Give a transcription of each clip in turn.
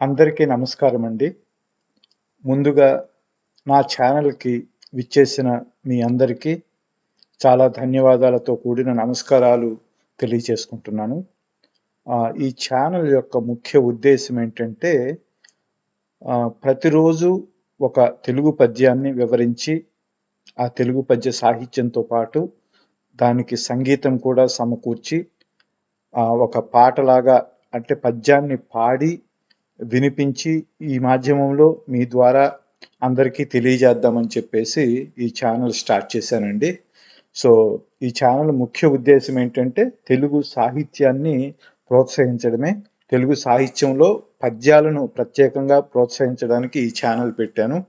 అందరికీ నమస్కారం అండి. ముందుగా నా ఛానల్కి విచ్చేసిన మీ అందరికీ చాలా ధన్యవాదాలతో కూడిన నమస్కారాలు తెలియచేసుకుంటున్నాను ఈ ఛానల్ యొక్క ముఖ్య ఉద్దేశం ఏంటంటే ప్రతిరోజు ఒక తెలుగు పద్యాన్ని వివరించి ఆ తెలుగు పద్య సాహిత్యంతో పాటు దానికి సంగీతం కూడా సమకూర్చి ఒక పాటలాగా అంటే పద్యాన్ని పాడి వినిపించి ఈ మాధ్యమంలో మీ ద్వారా అందరికీ తెలియజేద్దామని చెప్పేసి ఈ ఛానల్ స్టార్ట్ చేశానండి. సో ఈ ఛానల్ ముఖ్య ఉద్దేశం ఏంటంటే తెలుగు సాహిత్యాన్ని ప్రోత్సహించడమే. తెలుగు సాహిత్యంలో పద్యాలను ప్రత్యేకంగా ప్రోత్సహించడానికి ఈ ఛానల్ పెట్టాను.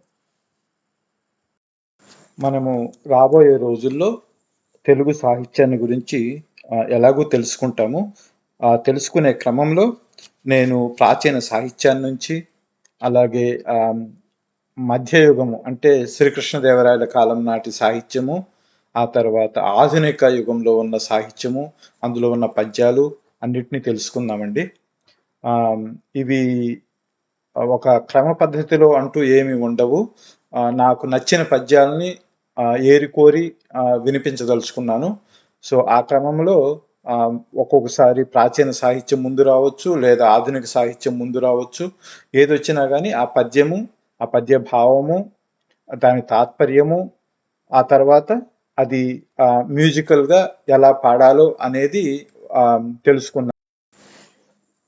మనము రాబోయే రోజుల్లో తెలుగు సాహిత్యాన్ని గురించి ఎలాగో తెలుసుకుంటాము. ఆ తెలుసుకునే క్రమంలో నేను ప్రాచీన సాహిత్యాన్ని నుంచి అలాగే మధ్యయుగము అంటే శ్రీకృష్ణదేవరాయల కాలం నాటి సాహిత్యము ఆ తర్వాత ఆధునిక యుగంలో ఉన్న సాహిత్యము అందులో ఉన్న పద్యాలు అన్నిటినీ తెలుసుకుందామండి. ఇవి ఒక క్రమ పద్ధతిలో అంటూ ఏమి ఉండవు. నాకు నచ్చిన పద్యాలని ఏరి ఏరికోరి వినిపించదలుచుకున్నాను. సో ఆ క్రమంలో ఒక్కొక్కసారి ప్రాచీన సాహిత్యం ముందు రావచ్చు లేదా ఆధునిక సాహిత్యం ముందు రావచ్చు. ఏదొచ్చినా కానీ ఆ పద్యము ఆ పద్య భావము దాని తాత్పర్యము ఆ తర్వాత అది మ్యూజికల్గా ఎలా పాడాలో అనేది తెలుసుకున్నాం తెలుసుకుందాం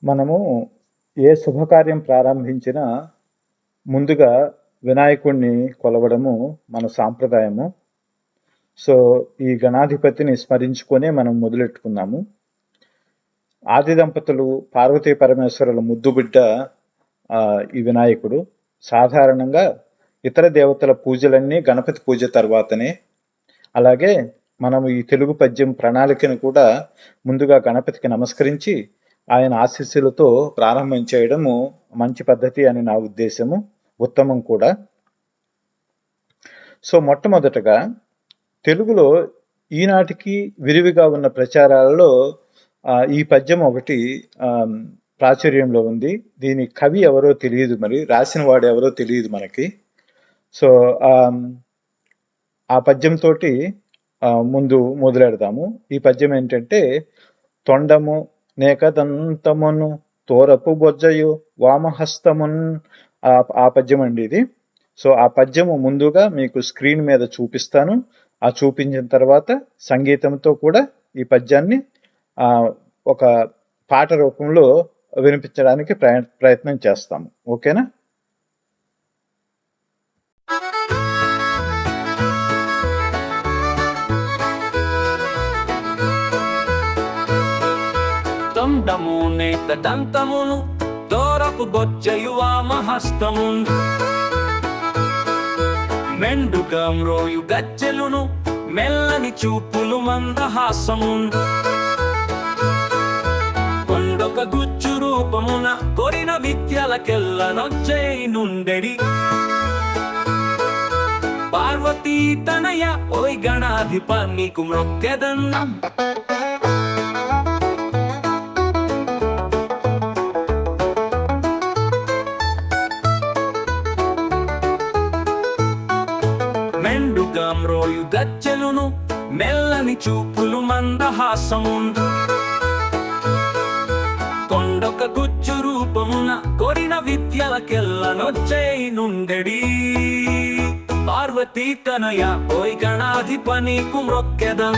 మనము ఏ శుభకార్యం ప్రారంభించినా ముందుగా వినాయకుడిని కొలవడము మన సాంప్రదాయము. సో ఈ గణాధిపతిని స్మరించుకొనే మనం మొదలెట్టుకున్నాము ఆది దంపతులు పార్వతీ పరమేశ్వరుల ముద్దుబిడ్డ ఈ వినాయకుడు సాధారణంగా ఇతర దేవతల పూజలన్నీ గణపతి పూజ తర్వాతనే. అలాగే మనం ఈ తెలుగు పద్యం ప్రణాళికను కూడా ముందుగా గణపతికి నమస్కరించి ఆయన ఆశీస్సులతో ప్రారంభం చేయడము మంచి పద్ధతి అని నా ఉద్దేశము ఉత్తమం కూడా. సో మొట్టమొదటగా తెలుగులో ఈనాటికి విరివిగా ఉన్న ప్రచారాలలో ఈ పద్యం ఒకటి ప్రాచుర్యంలో ఉంది. దీని కవి ఎవరో తెలియదు మరి రాసిన వాడు ఎవరో తెలియదు మనకి. సో ఆ, పద్యంతో ముందు మొదలెడదాము. ఈ పద్యం ఏంటంటే తొండము నేకదంతమును తోరపు బొజ్జయు వామహస్తమున్ ఆ పద్యం అండి ఇది. సో ఆ పద్యము ముందుగా మీకు స్క్రీన్ మీద చూపిస్తాను. ఆ చూపించిన తర్వాత సంగీతంతో కూడా ఈ పద్యాన్ని ఆ, ఒక పాట రూపంలో వినిపించడానికి ప్రయ ప్రయత్నం చేస్తాము. ఓకేనా? తొండము నేత దంతమును దోరపు గొచ్చయువా వామహస్తము మెండుగా మ్రోయు గజ్జెలును మెల్లని చూపులు మందహాసము. కొండొక గుచ్చు రూపమున కొరిన విద్యలకెల్ల నొచ్చై నుండెడి. పార్వతీ తనయ ఓయ్ గణాధిప నీకు మొక్కెదన్నా గజ్జెలును మెల్లని చూపులు మందహాసముండు. కొండొక గుజ్జు రూపమున కొరిన విద్యలకెల్లనొచ్చేయి నుండెడి. పార్వతీ తనయ పోయి గణాధిపని కుమ్రొక్కెదం